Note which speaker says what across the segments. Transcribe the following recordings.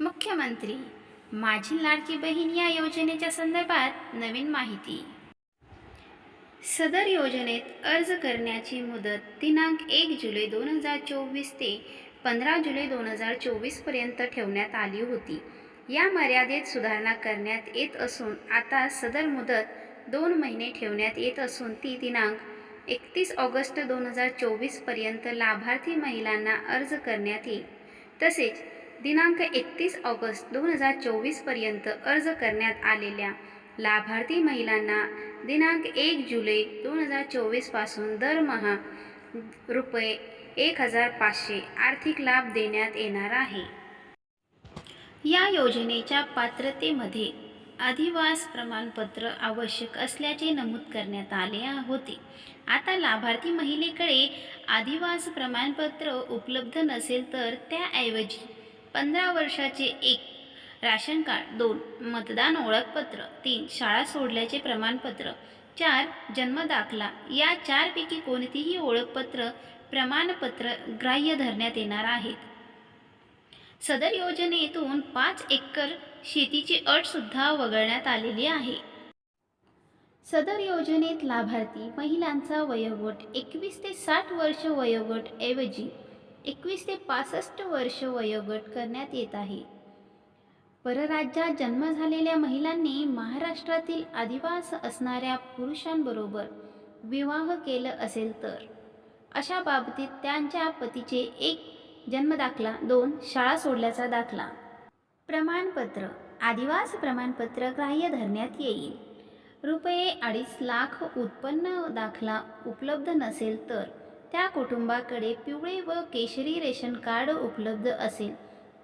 Speaker 1: मुख्यमंत्री माझी लाडकी बहीण या योजनेच्या संदर्भात नवीन माहिती. सदर योजनेत अर्ज करण्याची मुदत दिनांक एक जुलै दोन हजार चोवीस ते पंधरा जुलै दोन हजार चोवीसपर्यंत ठेवण्यात आली होती. या मर्यादेत सुधारणा करण्यात येत असून आता सदर मुदत दोन महिने ठेवण्यात येत असून ती दिनांक एकतीस ऑगस्ट दोन हजार चोवीसपर्यंत लाभार्थी महिलांना अर्ज करण्यात येईल. तसेच दिनांक एकतीस ऑगस्ट दोन हजार चोवीसपर्यंत अर्ज करण्यात आलेल्या लाभार्थी महिलांना दिनांक एक जुलै दोन हजार चोवीसपासून दरमहा रुपये एक हजार पाचशे आर्थिक लाभ देण्यात येणार आहे. या योजनेच्या पात्रतेमध्ये अधिवास प्रमाणपत्र आवश्यक असल्याचे नमूद करण्यात आले होते. आता लाभार्थी महिलेकडे अधिवास प्रमाणपत्र उपलब्ध नसेल तर त्याऐवजी पंधरा वर्षाचे एक. राशन कार्ड दोन. मतदान ओळखपत्र तीन. शाळा सोडल्याचे प्रमाणपत्र चार. जन्मदाखला या चारपैकी कोणतीही ओळखपत्र प्रमाणपत्र ग्राह्य धरण्यात येणार आहेत. सदर योजनेतून पाच एकर शेतीची अटसुद्धा वगळण्यात आलेली आहे. सदर योजनेत लाभार्थी महिलांचा वयोगट एकवीस ते साठ वर्ष वयोगट ऐवजी एकवीस ते पासष्ट वर्ष वयोगट करण्यात येत आहे. परराज्यात जन्म झालेल्या महिलांनी महाराष्ट्रातील आदिवास असणाऱ्या पुरुषांबरोबर विवाह केलं असेल तर. अशा बाबतीत त्यांच्या पतीचे एक जन्मदाखला दोन शाळा सोडल्याचा दाखला. प्रमाणपत्र आदिवास प्रमाणपत्र ग्राह्य धरण्यात येईल. रुपये अडीच लाख उत्पन्न दाखला उपलब्ध नसेल तर त्या कुटुंबाकडे पिवळे व केशरी रेशन कार्ड उपलब्ध असेल.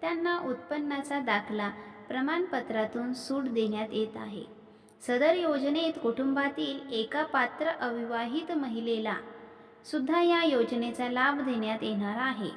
Speaker 1: त्यांना उत्पन्नाचा दाखला प्रमाणपत्रातून सूट देण्यात येत आहे. सदर योजनेत कुटुंबातील एका पात्र अविवाहित महिलेला सुद्धा या योजनेचा लाभ देण्यात येणार आहे.